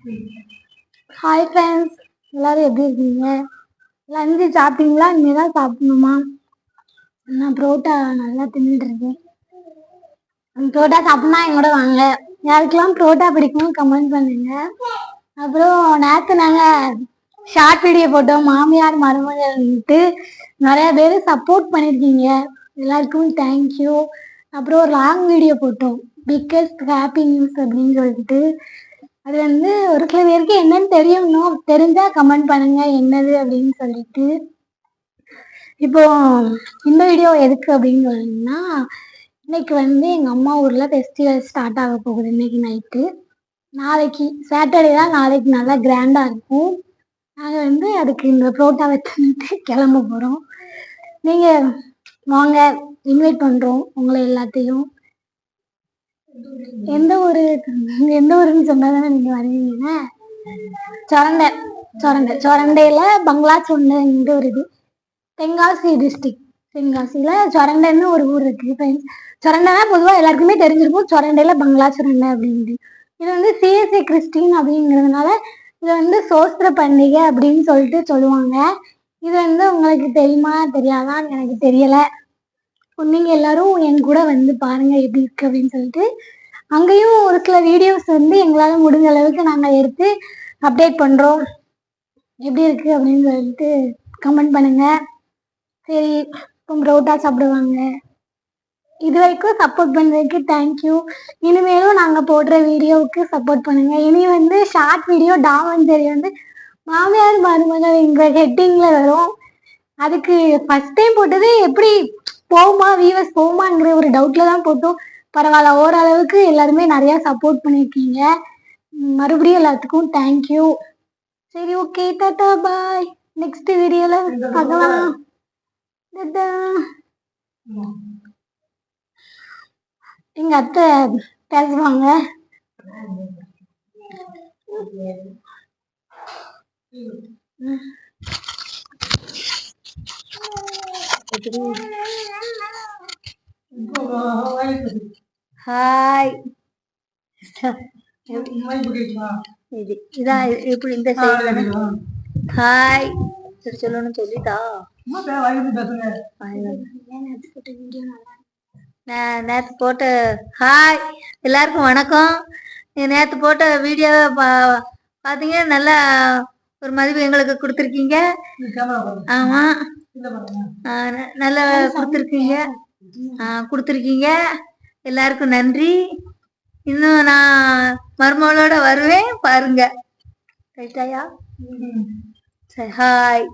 Hi friends எல்லாரும் எப்படி இருக்கீங்க? லஞ்சு சாப்பிட்டீங்களா? இனிமேல் தான் சாப்பிடணுமா? நான் புரோட்டா நல்லா தின்னுட்டு புரோட்டா சாப்பிட்னா எங்கூட வாங்க. யாருக்கெல்லாம் புரோட்டா பிடிக்கும் கமெண்ட் பண்ணுங்க. அப்புறம் நேற்று நாங்கள் ஷார்ட் வீடியோ போட்டோம். மாமியார் மருமகள்ன்ட்டு நிறைய பேர் சப்போர்ட் பண்ணியிருக்கீங்க. எல்லாருக்கும் தேங்க்யூ அப்புறம் ஒரு லாங் வீடியோ போட்டோம். பிக்கஸ்ட் ஹாப்பி நியூஸ் அப்படின்னு சொல்லிட்டு. அது வந்து ஒரு சில பேருக்கு என்னன்னு தெரியணும் தெரிஞ்சா கமெண்ட் பண்ணுங்க. என்னது அப்படின்னு சொல்லிட்டு. இப்போ இந்த வீடியோ எதுக்கு அப்படின்னு சொன்னீங்கன்னா இன்னைக்கு வந்து எங்க அம்மா ஊர்ல ஃபெஸ்டிவல் ஸ்டார்ட் ஆக போகுது இன்னைக்கு நைட்டு நாளைக்கு சாட்டர்டே தான் நாளைக்கு நல்லா கிராண்டா இருக்கும். நாங்கள் வந்து அதுக்கு இந்த புரோட்டா வச்சுட்டு கிளம்ப போறோம். நீங்க வாங்க இன்வைட் பண்றோம் உங்களை எல்லாத்தையும். எந்த ஒரு எந்த ஊருன்னு சொன்னாதானே நீங்க வரீங்க சொரண்டை சொரண்டை சொரண்டையில பங்களா சொன்ன ஒரு இது. தென்காசி டிஸ்ட்ரிக்ட் தென்காசியில சொரண்டைன்னு ஒரு ஊர் இருக்கு ஃப்ரெண்ட்ஸ் சொரண்டைனா பொதுவா எல்லாருக்குமே தெரிஞ்சிருக்கும் சொரண்டையில பங்களா சொரண்டை அப்படின்ட்டு. இது வந்து சிஎஸ்சி கிறிஸ்டின் அப்படிங்கிறதுனால இது வந்து சோஸ்திர பண்டிகை அப்படின்னு சொல்லிட்டு சொல்லுவாங்க. இது வந்து உங்களுக்கு தெரியுமா தெரியாதான்னு எனக்கு தெரியல. நீங்க எல்லாரும் என் கூட வந்து பாருங்க எப்படி இருக்கு அப்படின்னு சொல்லிட்டு. அங்கேயும் ஒரு சில வீடியோஸ் வந்து எங்களால முடிஞ்ச அளவுக்கு நாங்க எடுத்து அப்டேட் பண்றோம். எப்படி இருக்கு அப்படின்னு சொல்லிட்டு கமெண்ட் பண்ணுங்க. சரி இப்போ புரோட்டா சாப்பிடுவாங்க. இது வரைக்கும் சப்போர்ட் பண்ணுறதுக்கு தேங்க்யூ இனிமேலும் நாங்கள் போடுற வீடியோவுக்கு சப்போர்ட் பண்ணுங்க. இனி வந்து ஷார்ட் வீடியோ டாவன் சரி வந்து மாமியார் மருமகள் எங்கள் ஹெட்டிங்ல வரும். அதுக்கு ஃபர்ஸ்ட் டைம் போட்டது எப்படி போகுமா வியூவர்ஸ் போகுமாங்கிற ஒரு டவுட்ல தான் போட்டோம். பரவாயில்ல ஓரளவுக்கு எல்லாருமே நிறைய சப்போர்ட் பண்ணியிருக்கீங்க. மறுபடியும் எல்லாத்துக்கும் தேங்க்யூ சரி ஓகே டாட்டா பாய் நெக்ஸ்ட் வீடியோல பார்க்கலாம். எங்க அத்தை பேசுவாங்க. ஹாய் இது இதான் எப்படி இந்த சைடு ஹாய் சரி சொல்லணும்னு சொல்லிட்டா? நான் நேற்று போட்ட ஹாய் எல்லாருக்கும் வணக்கம். நேற்று போட்ட வீடியோ பா பார்த்தீங்க நல்லா ஒரு மதிப்பு எங்களுக்கு கொடுத்துருக்கீங்க. ஆமா. நல்லா கொடுத்துருக்கீங்க. கொடுத்துருக்கீங்க. எல்லாருக்கும் நன்றி. இன்னும் நான் மருமகளோட வருவேன். பாருங்க. ரைட்டாயா சரி ஹாய்